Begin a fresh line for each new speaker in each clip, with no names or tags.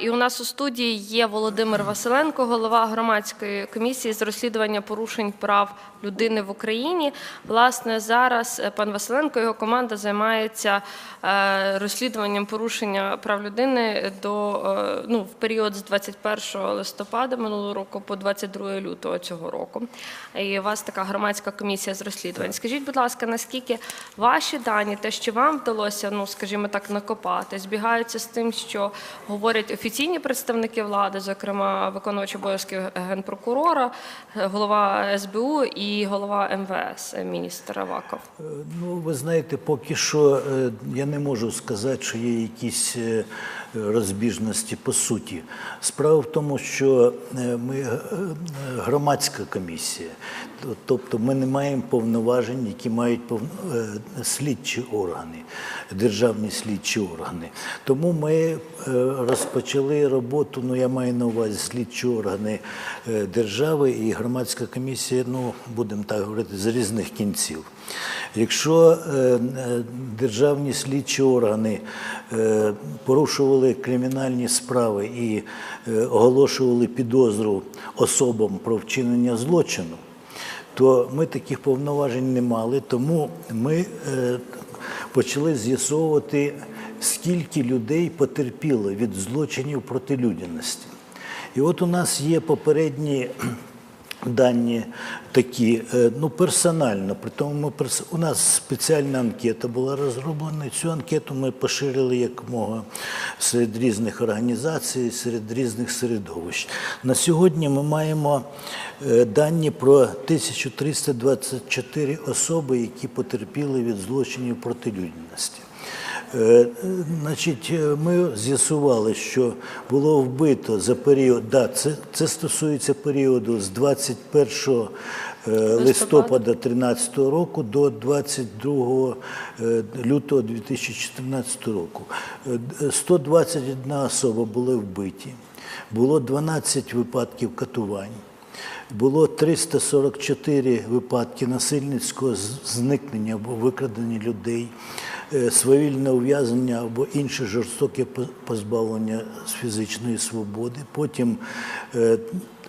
І у нас у студії є Володимир Василенко, голова громадської комісії з розслідування порушень прав людини в Україні. Власне, зараз е, пан Василенко і його команда займається е, розслідуванням порушення прав людини до е, ну, в період з 21 листопада минулого року по 22 лютого цього року. І у вас така громадська комісія з розслідувань. Скажіть, будь ласка, наскільки ваші дані, те, що вам вдалося, ну скажімо так, накопати, збігаються з тим, що говорять офіційні представники влади, зокрема виконувач обов'язків генпрокурора, е, голова СБУ і голова МВС, е, міністр Аваков.
Е, Ну, ви знаєте, поки що я не можу сказати, що є якісь розбіжності по суті. Справа в тому, що ми громадська комісія, тобто ми не маємо повноважень, які мають пов- е, слідчі органи, державні слідчі органи. Тому ми е, розпочали роботу. Ну я маю на увазі слідчі органи е, держави і громадська комісія. Ну будемо так говорити, з різних кінців. Якщо е, е, державні слідчі органи порушували кримінальні справи і оголошували підозру особам про вчинення злочину, то ми таких повноважень не мали, тому ми почали з'ясовувати, скільки людей потерпіло від злочинів проти людяності. І от у нас є попередні дані такі, е, ну персонально. При тому ми у нас спеціальна анкета була розроблена. Цю анкету ми поширили якомога серед різних організацій, серед різних середовищ. На сьогодні ми маємо е, дані про 1324 особи, які потерпіли від злочинів проти людяності. Е, Значить, е, ми з'ясували, що було вбито за період, да, це, це стосується періоду з 21 е, листопада 2013 року до 22 е, лютого 2014 року. Е, 121 особа були вбиті, було 12 випадків катувань. Було 344 випадки насильницького зникнення або викрадення людей, свавільне ув'язнення або інше жорстоке позбавлення з фізичної свободи. Потім е,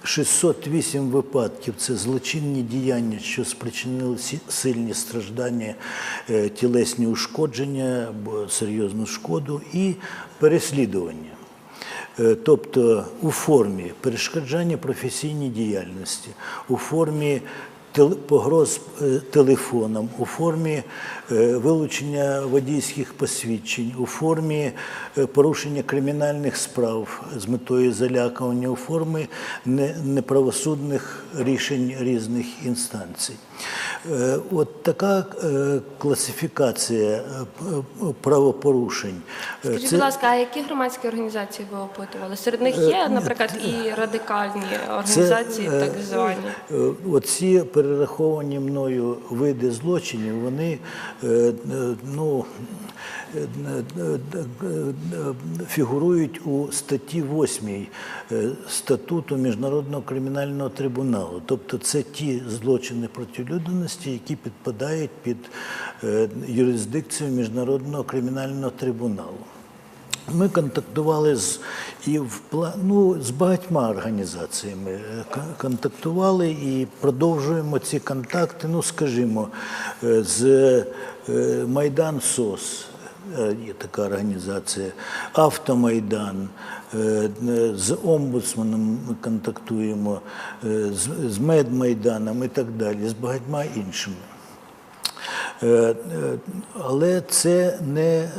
608 випадків це злочинні діяння, що спричинили сильні страждання, е, тілесні ушкодження або серйозну шкоду і переслідування. Е, Тобто у формі перешкоджання професійній діяльності, у формі погроз е, телефоном, у формі е, вилучення водійських посвідчень, у формі е, порушення кримінальних справ з метою залякування, у формі неправосудних рішень різних інстанцій. Е, От така е, класифікація е, правопорушень. Е,
Скажіть,
це-
будь ласка, а які громадські організації ви опитували? Серед них є, наприклад, і радикальні організації,
Це, е,
так звані.
Е, Оці перераховані мною види злочинів, вони е, е, ну, е, е, е, е, фігурують у статті 8 е, статуту Міжнародного кримінального трибуналу. Тобто це ті злочини проти людяності, які підпадають під юрисдикцію Міжнародного кримінального трибуналу. Ми контактували з і в ну, з багатьма організаціями. е, Контактували і продовжуємо ці контакти. Ну, скажімо, е, з е, Майдан СОС. Є така організація, Автомайдан, з омбудсманом ми контактуємо, з Медмайданом і так далі, з багатьма іншими. Е, е, Але це не е,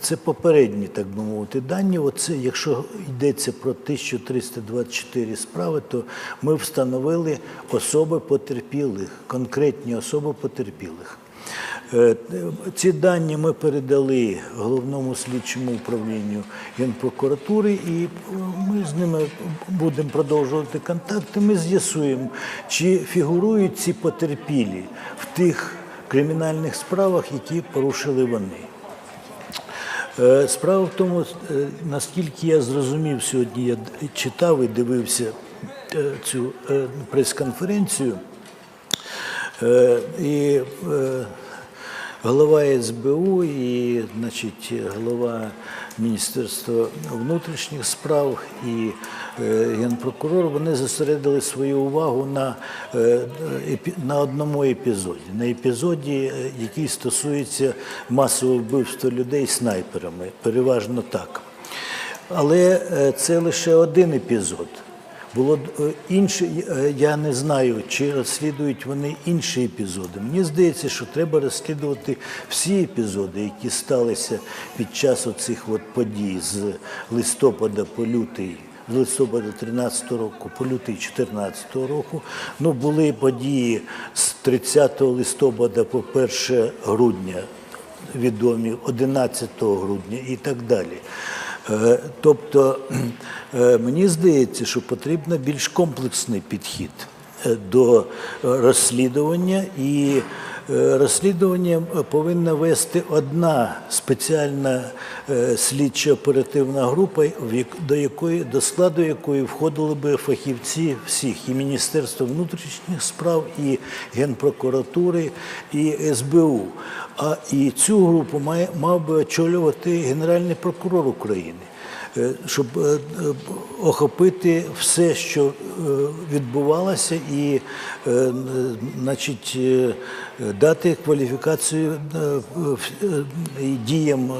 це попередні, так би мовити, дані. Оце, якщо йдеться про 1324 справи, то ми встановили особи потерпілих, конкретні особи потерпілих. Ці дані ми передали головному слідчому управлінню Генпрокуратури, і ми з ними будемо продовжувати контакти. Ми з'ясуємо, чи фігурують ці потерпілі в тих кримінальних справах, які порушили вони. Е, Справа в тому, е, наскільки я зрозумів сьогодні, я читав і дивився е, цю прес-конференцію. І голова СБУ і значить, голова Міністерства внутрішніх справ і е, генпрокурор вони зосередили свою увагу на, е, на одному епізоді, на епізоді, е, який стосується масового вбивства людей снайперами. Переважно так. Але е, це лише один епізод. Було е, інше, я не знаю, чи розслідують вони інші епізоди. Мені здається, що треба розслідувати всі епізоди, які сталися під час оцих от подій з листопада по лютий. З листопада 13 року по лютий 14 року. Ну, були події з 30 листопада по 1 грудня відомі 11 грудня і так далі. Е, Тобто е, мені здається, що потрібен більш комплексний підхід е, до розслідування, і розслідування повинна вести одна спеціальна е, слідчо-оперативна група, в як- до якої до складу якої входили би фахівці всіх і Міністерства внутрішніх справ, і Генпрокуратури, і СБУ. А і цю групу має мав би очолювати Генеральний прокурор України. Е, Щоб е, е, охопити все, що відбувалося, і значить, дати кваліфікацію діям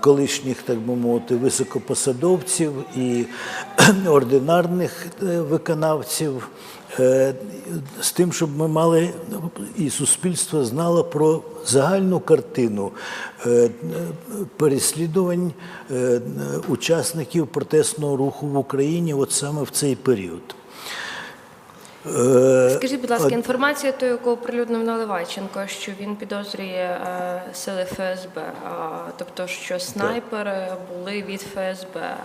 колишніх, так би мовити, високопосадовців і ординарних виконавців. Е, З тим, щоб ми мали і суспільство знало про загальну картину е, переслідувань е, учасників протестного руху в Україні от саме в цей період. Е,
Скажіть, будь ласка, інформація, ту, яку оприлюднив Наливайченко, що він підозрює е, сили ФСБ, тобто що снайпери були від ФСБ.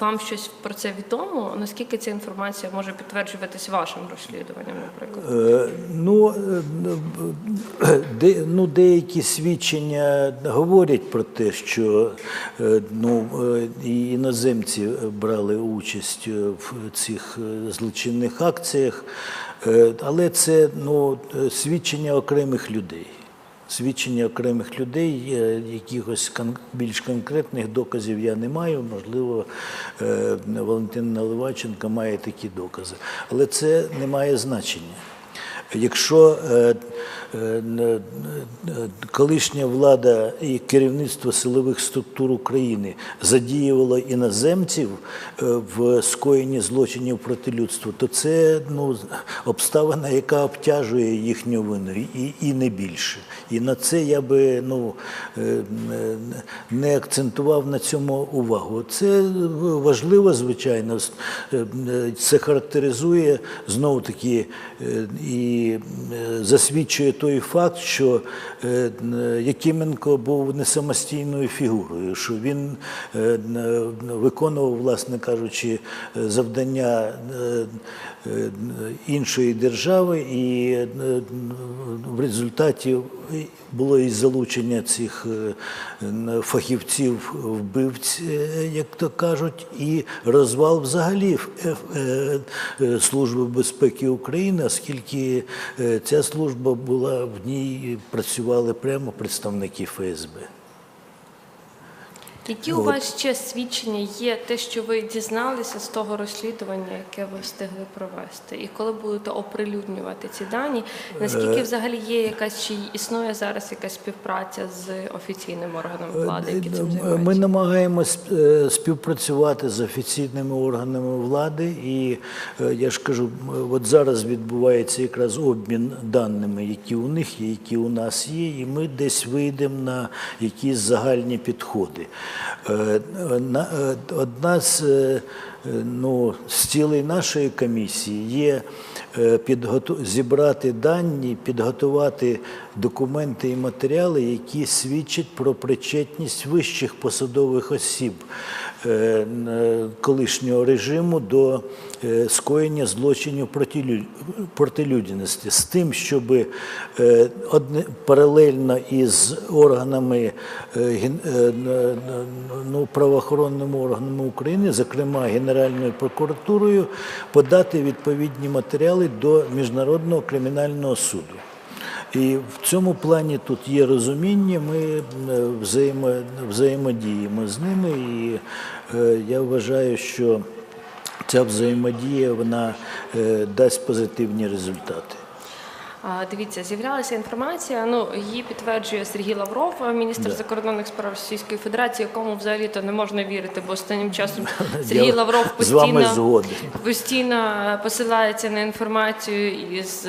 Вам щось про це відомо? Наскільки ця інформація може підтверджуватись вашим розслідуванням, наприклад?
Е, Ну, е, де, ну, деякі свідчення говорять про те, що е, ну, е, і іноземці брали участь е, в цих е, злочинних акціях, Е, але це ну, е, свідчення окремих людей. Свідчення окремих людей, е, якихось більш конкретних доказів я не маю. Можливо, е, Валентин Наливайченко має такі докази. Але це не має значення. Якщо е, е, н- колишня влада і керівництво силових структур України задіювало іноземців е, в скоєнні злочинів проти людства, то це ну, обставина, яка обтяжує їхню вину, і, і не більше. І на це я би ну, е, е, не акцентував на цьому увагу. Це важливо, звичайно. Е, е, Це характеризує знову таки е, е, засвідчує той факт, що е, Якименко був не самостійною фігурою, що він е, виконував, власне кажучи, завдання іншої держави, і в результаті було і залучення цих фахівців вбивць, як то кажуть, і розвал взагалі Служби безпеки України, оскільки ця служба була в ній працювали прямо представники ФСБ.
Які у вас ще свідчення є, те, що ви дізналися з того розслідування, яке ви встигли провести? І коли будете оприлюднювати ці дані,
Е,
наскільки взагалі є якась чи існує зараз якась співпраця з офіційними органами влади, які цим
Ми
займаються?
намагаємось е, співпрацювати з офіційними органами влади, і е, я ж кажу, от зараз відбувається якраз обмін даними, які у них є, які у нас є, і ми десь вийдемо на якісь загальні підходи. Е, е, Одна з е, ну, з цілей нашої комісії є е, підготу- зібрати дані, підготувати документи і матеріали, які свідчать про причетність вищих посадових осіб е, колишнього режиму до е, скоєння злочинів проти лю- проти людяності, з тим, щоб е, одне паралельно із органами е, е, ну, правоохоронними органами України, зокрема Генеральною прокуратурою, подати відповідні матеріали до Міжнародного кримінального суду. І в цьому плані тут є розуміння, ми е, взаємо, взаємодіємо з ними, і е, я вважаю, що ця взаємодія вона е, дасть позитивні результати.
Дивіться, з'являлася інформація. Ну її підтверджує Сергій Лавров, міністр
Да.
закордонних справ Російської Федерації, якому взагалі то не можна вірити, бо останнім часом Сергій
Я
Лавров постійно постійно посилається на інформацію із.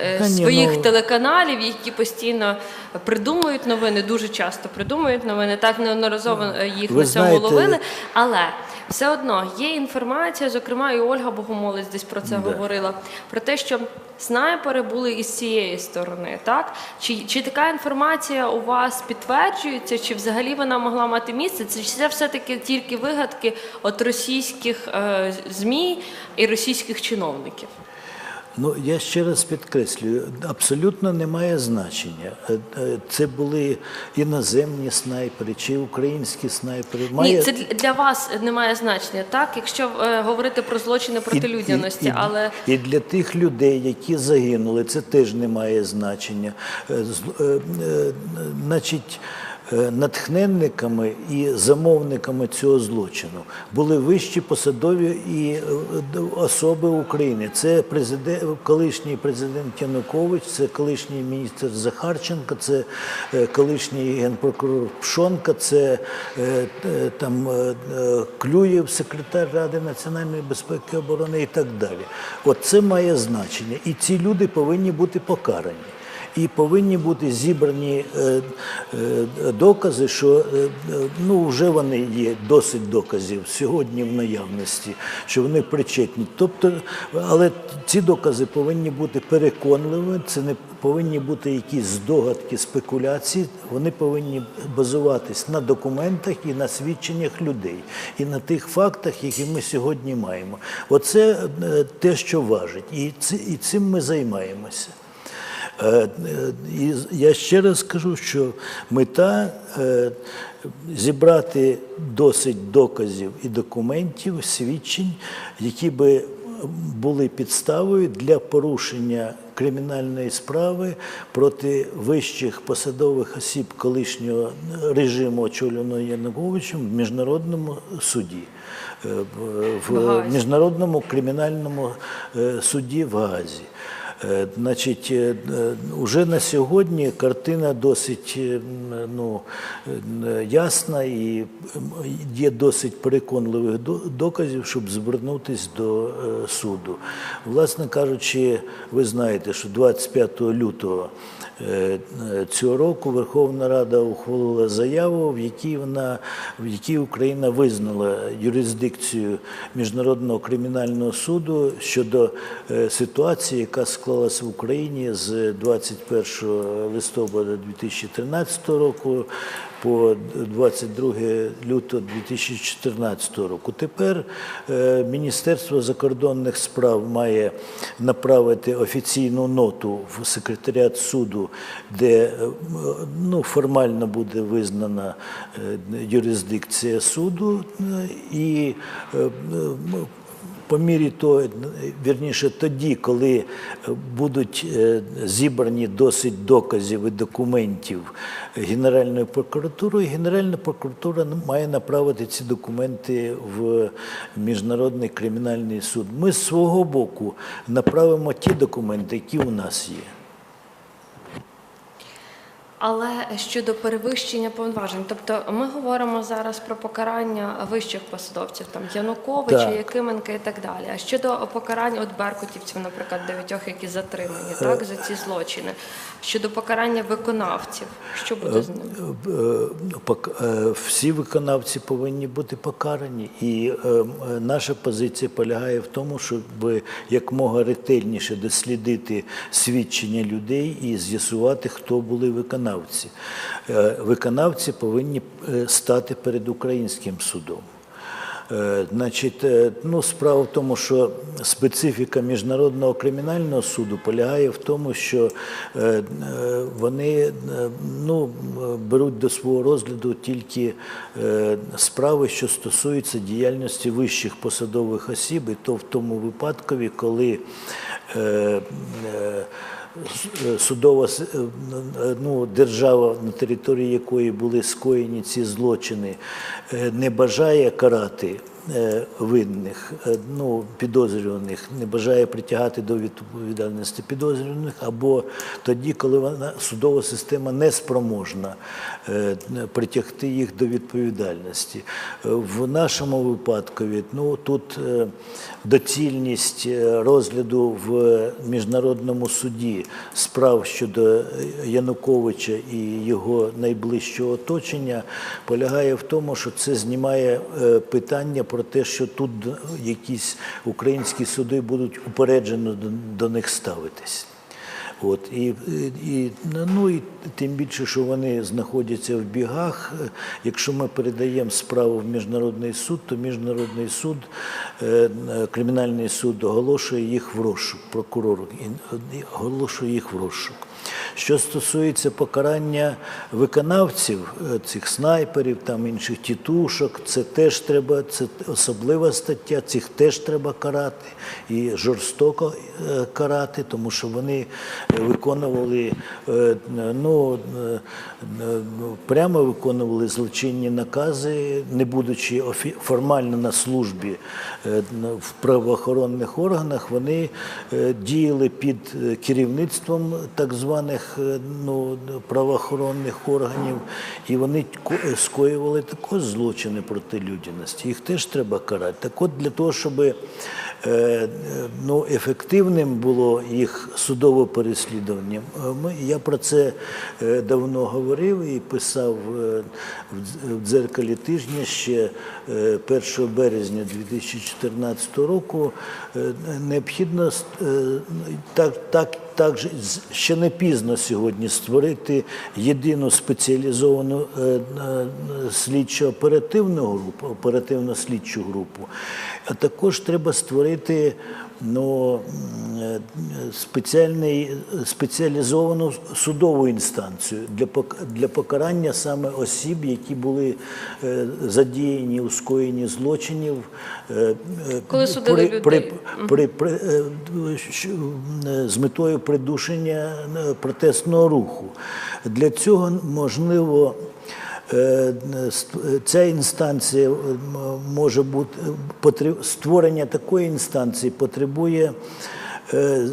Е,
Та
Своїх
ну-
телеканалів, які постійно придумують новини, дуже часто придумують новини. Так неодноразово е, їх
Ви
на цьому
знаєте-
ловили. Але все одно є інформація, зокрема, і Ольга Богомолець десь про це
Да.
говорила, про те, що снайпери були із цієї сторони. Так? Чи, чи така інформація у вас підтверджується, чи взагалі вона могла мати місце? Це, чи це все-таки тільки вигадки от російських е, ЗМІ і російських чиновників?
Ну, я ще раз підкреслюю, абсолютно немає значення. Е, е, Це були іноземні снайпери чи українські снайпери. Має...
Ні, це для- вас не має значення, так? Якщо е, говорити про злочини проти людяності,
і, і,
але
і для тих людей, які загинули, це теж не має значення. Е, е, е, Значить, натхненниками і замовниками цього злочину були вищі посадові і е, особи України. Це президент, колишній президент Янукович, це колишній міністр Захарченко, це е, колишній генпрокурор Пшонка, це е, там е, е, Клюєв, секретар Ради національної безпеки оборони і так далі. От це має значення. І ці люди повинні бути покарані. І повинні бути зібрані е, е, докази, що е, ну, вже вони є досить доказів сьогодні в наявності, що вони причетні. Тобто, але ці докази повинні бути переконливими, це не повинні бути якісь здогадки, спекуляції. Вони повинні базуватись на документах і на свідченнях людей, і на тих фактах, які ми сьогодні маємо. Оце те, що важить, і цим ми займаємося. Е, е, І я ще раз скажу, що мета е, зібрати досить доказів і документів, свідчень, які би були підставою для порушення кримінальної справи проти вищих посадових осіб колишнього режиму, очолюваного Януковичем в міжнародному суді. в- міжнародному кримінальному суді в Гаазі. Е, Значить, е, е, уже на сьогодні картина досить ну, ясна і є досить переконливих до- доказів, щоб звернутися до суду. Власне кажучи, ви знаєте, що 25 лютого цього року Верховна Рада ухвалила заяву, в якій вона в якій Україна визнала юрисдикцію міжнародного кримінального суду щодо ситуації, яка склалася в Україні з 21 листопада 2013 року по 22 лютого 2014 року. Тепер е, Міністерство закордонних справ має направити офіційну ноту в секретаріат суду, де е, ну, формально буде визнана е, юрисдикція суду і по мірі того, вірніше тоді, коли е, будуть е, зібрані досить доказів і документів Генеральною прокуратурою, Генеральна прокуратура має направити ці документи в Міжнародний кримінальний суд. Ми з свого боку направимо ті документи, які у нас є.
Але щодо перевищення повноважень, тобто ми говоримо зараз про покарання вищих посадовців, там Януковича,
Так.
Якименка і так далі. А щодо покарання от беркутівців, наприклад, дев'ятьох, які затримані, так за ці злочини. Щодо покарання виконавців, що буде з ними?
Е, пок- е, всі виконавці повинні бути покарані. І е, е, наша позиція полягає в тому, щоб якмога ретельніше дослідити свідчення людей і з'ясувати, хто були виконавці. Е, Виконавці повинні е, стати перед українським судом. Е, Значить, ну, справа в тому, що специфіка міжнародного кримінального суду полягає в тому, що вони ну, беруть до свого розгляду тільки справи, що стосуються діяльності вищих посадових осіб, і то в тому випадкові, коли судова е, ну, держава, на території якої були скоєні ці злочини, е, не бажає карати винних, е, ну, підозрюваних, не бажає притягати до відповідальності підозрюваних, або тоді, коли вона судова система не спроможна е, притягти їх до відповідальності. Е, В нашому випадку ну, тут е, доцільність е, розгляду в міжнародному суді справ щодо Януковича і його найближчого оточення полягає в тому, що це знімає е, питання про те, що тут якісь українські суди будуть упереджено до, них ставитись. От і, і ну і тим більше, що вони знаходяться в бігах. Якщо ми передаємо справу в міжнародний суд, то міжнародний суд, е, кримінальний суд оголошує їх в розшук, прокурор оголошує їх в розшук. Що стосується покарання виконавців е, цих снайперів, там інших тітушок, це теж треба, це особлива стаття, цих теж треба карати і жорстоко е, карати, тому що вони виконували е, ну, прямо виконували злочинні накази, не будучи формально на службі в правоохоронних органах, вони діяли під керівництвом так званих е, ну, правоохоронних органів, і вони скоювали також злочини проти людяності. Їх теж треба карати. Так от для того, щоб е, е, ну, ефективним було їх судове переслідування, е, я про це е, давно говорив і писав е, в дзеркалі тижня ще е, 1 березня 2014 року. Е, Необхідно е, так, так, так ще не пізно сьогодні створити єдину спеціалізовану е, е, слідчо-оперативну групу, оперативно-слідчу групу. А також треба створити ну, спеціальний, спеціалізовану судову інстанцію для, пок- для покарання саме осіб, які були е, задіяні у скоєнні злочинів. е,
Коли судили людей.
при, при, при, з метою придушення протестного руху. Для цього можливо. Е, Ця інстанція може бути створення такої інстанції потребує е,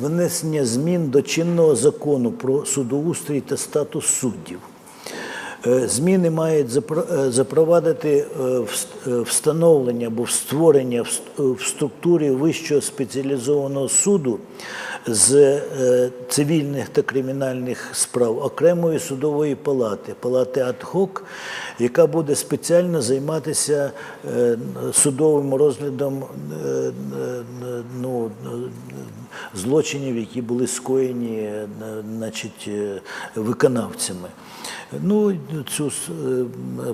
внесення змін до чинного закону про судоустрій та статус суддів. Е, Зміни мають е, запровадити е, вс- встановлення або створення в ст- в структурі Вищого спеціалізованого суду з цивільних та кримінальних справ окремої судової палати, палати ад-хок, яка буде спеціально займатися судовим розглядом ну, злочинів, які були скоєні виконавцями. Ну, цю е,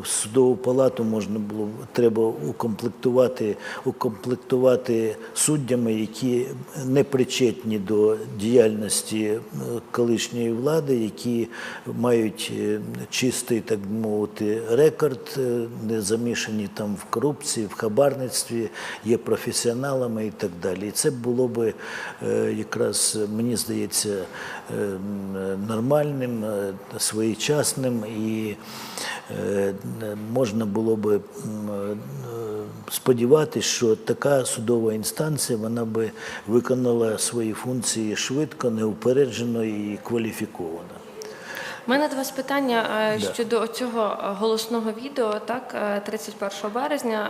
судову палату можна було треба укомплектувати, укомплектувати суддями, які не причетні до діяльності е, колишньої влади, які мають е, чистий, так би мовити, рекорд, не замішані там в корупції, в хабарництві, є професіоналами і так далі. І це було би якраз, мені здається, нормальним, своєчасним і е, можна було би е, сподіватися, що така судова інстанція вона би виконала свої функції швидко, неупереджено і кваліфіковано.
У мене до вас питання е,
Да.
щодо цього е, голосного відео. Так, е, 31 березня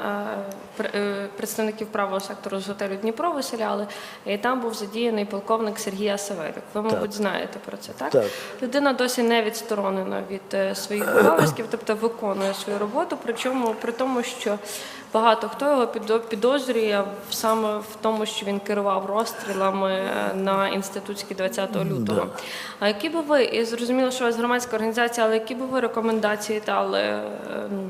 е, е, представників правого сектору з готелю Дніпро виселяли, і там був задіяний полковник Сергій Асаверюк. Ви, мабуть, знаєте про це, так?
Так.
Людина досі не відсторонена від своїх обов'язків, тобто виконує свою роботу. Причому при тому, що багато хто його підо- підозрює саме в тому, що він керував розстрілами е, на інститутській 20 лютого. А які би ви, і зрозуміло, що у вас громадська організація, але які би ви рекомендації дали е,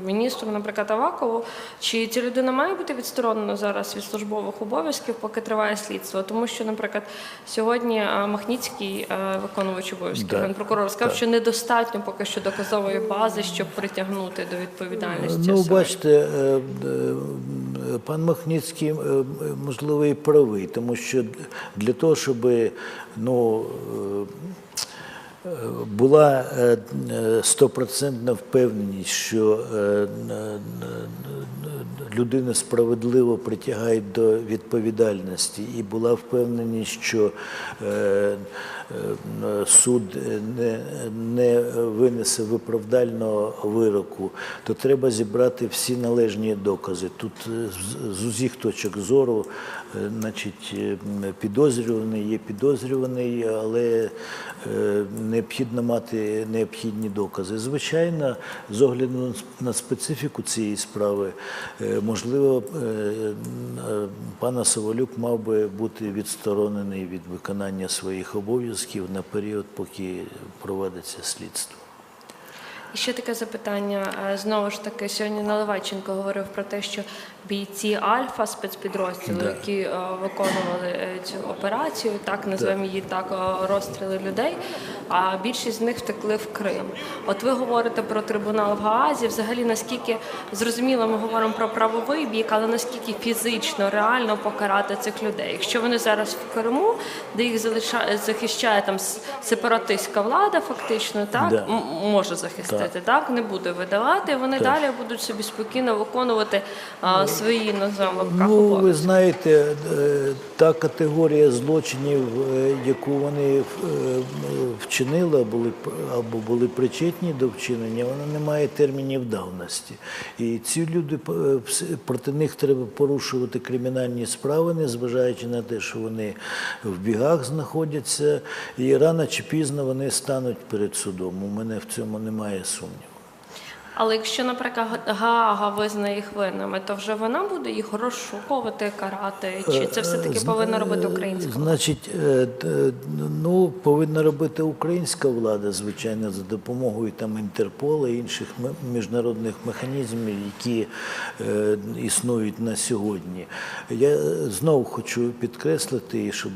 міністру, наприклад, Авакову? Чи ця людина має бути відсторонена зараз від службових обов'язків, поки триває слідство? Тому що, наприклад, сьогодні е, Махніцький, виконувач обов'язків
Да.
генпрокурор, сказав,
Так.
що недостатньо поки що доказової бази, щоб притягнути до відповідальності.
Ну, бачите, пан Махніцький, е, е, можливо, і правий, тому що для того, щоб ну, е, була е, е, стопроцентна впевненість, що е, людину справедливо притягають до відповідальності, і була впевненість, що суд не, не винесе виправдального вироку, то треба зібрати всі належні докази. Тут з- усіх точок зору, значить, е, підозрюваний є підозрюваний, але е, необхідно мати необхідні докази. Звичайно, з огляду на специфіку цієї справи, е, можливо, е, е, пана Саволюк мав би бути відсторонений від виконання своїх обов'язків на період, поки проводиться слідство.
Ще таке запитання. Е, Знову ж таки, сьогодні Наливайченко говорив про те, що бійці Альфа спецпідрозділу,
Да.
які е, виконували е, цю операцію, так називаємо її так, розстріли людей. А більшість з них втекли в Крим. От ви говорите про трибунал в Гаазі. Взагалі, наскільки зрозуміло, ми говоримо про правовий бік, але наскільки фізично реально покарати цих людей? Якщо вони зараз в Криму, де їх залишає захищає там сепаратистська влада, фактично, так
Да.
може захистити, так. не буде видавати. Вони далі будуть собі спокійно виконувати а, свої називаємо лапках,
Ну, ви знаєте, е, та категорія злочинів, е, яку вони е, вчинили або були, або були причетні до вчинення, вона не має термінів давності. І ці люди проти них треба порушувати кримінальні справи, незважаючи на те, що вони в бігах знаходяться, і рано чи пізно вони стануть перед судом. У мене в цьому немає сумніву.
Але якщо, наприклад, Гаага визнає їх винними, то вже вона буде їх розшуковувати, карати, чи це все таки повинна робити українська? влада?
Значить, е, ну, повинна робити українська влада, звичайно, за допомогою там Інтерпола і інших міжнародних механізмів, які е, існують на сьогодні. Я е, знову хочу підкреслити, щоб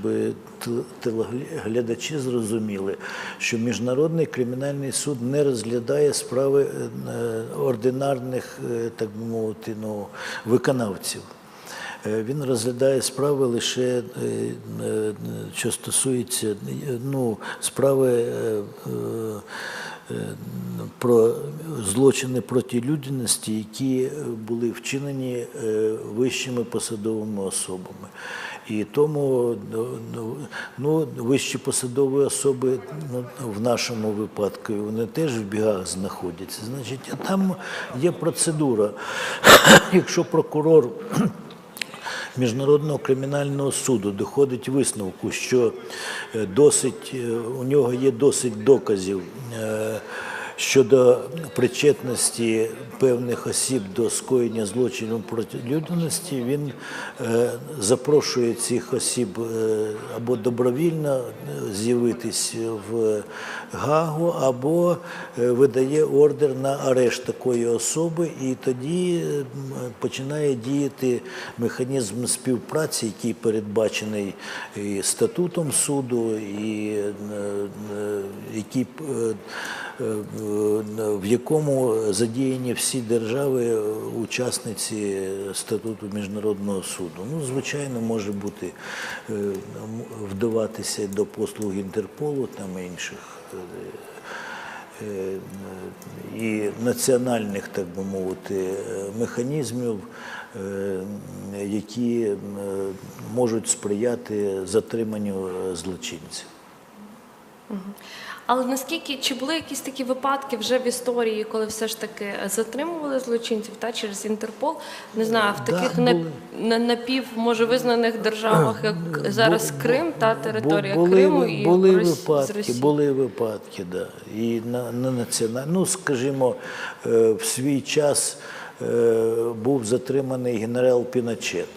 тел- телеглядачі зрозуміли, що Міжнародний кримінальний суд не розглядає справи е, ординарних, е, так би мовити, ну, виконавців. Е, Він розглядає справи лише, е, що стосується ну, справи про злочини проти людяності, які були вчинені е, вищими посадовими особами. І тому ну, ну, ну, вищі посадові особи ну, в нашому випадку вони теж в бігах знаходяться. Значить, а там є процедура. Якщо прокурор Міжнародного кримінального суду доходить висновку, що е, досить е, у нього є досить доказів е, щодо причетності певних осіб до скоєння злочинів проти людяності, він е, запрошує цих осіб е, або добровільно е, з'явитись в Гагу, або видає ордер на арешт такої особи, і тоді починає діяти механізм співпраці, який передбачений і статутом суду, і який в якому задіяні всі держави, е, учасниці статуту міжнародного суду. Ну, звичайно, може бути е, вдаватися до послуг Інтерполу там інших. е, І національних, так би мовити, механізмів, які можуть сприяти затриманню злочинців.
Але наскільки чи були якісь такі випадки вже в історії, коли все ж таки затримували злочинців та через Інтерпол? Не знаю, в
Да,
таких
були.
на, на напів може визнаних державах, як зараз
Бу-
Крим та територія
були,
Криму і
були
Рос- з
випадки,
Росії.
були випадки, да. І на, на національ... Ну, скажімо, е, в свій час е, був затриманий генерал Піночет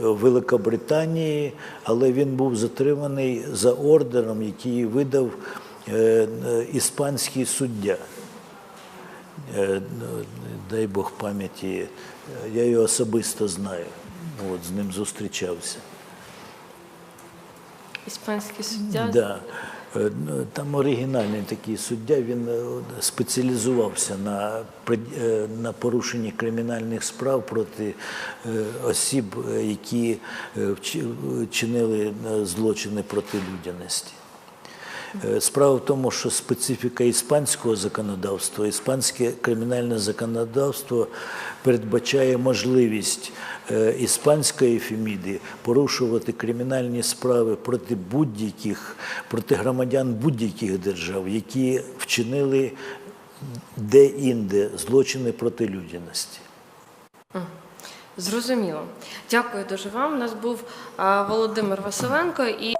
Великобританії, але він був затриманий за ордером, який видав е, е, іспанський суддя. Е, ну, Дай Бог пам'яті, я його особисто знаю. От, з ним зустрічався.
Іспанський суддя.
Да. Е, ну, Там оригінальний такий суддя, він е, спеціалізувався на, е, на порушенні кримінальних справ проти осіб, які чинили злочини проти людяності. Е, Справа в тому, що специфіка іспанського законодавства, іспанське кримінальне законодавство передбачає можливість е, іспанської феміди порушувати кримінальні справи проти будь-яких, проти громадян будь-яких держав, які вчинили де-інде злочини проти людяності.
Зрозуміло. Дякую дуже вам. У нас був Володимир Василенко і.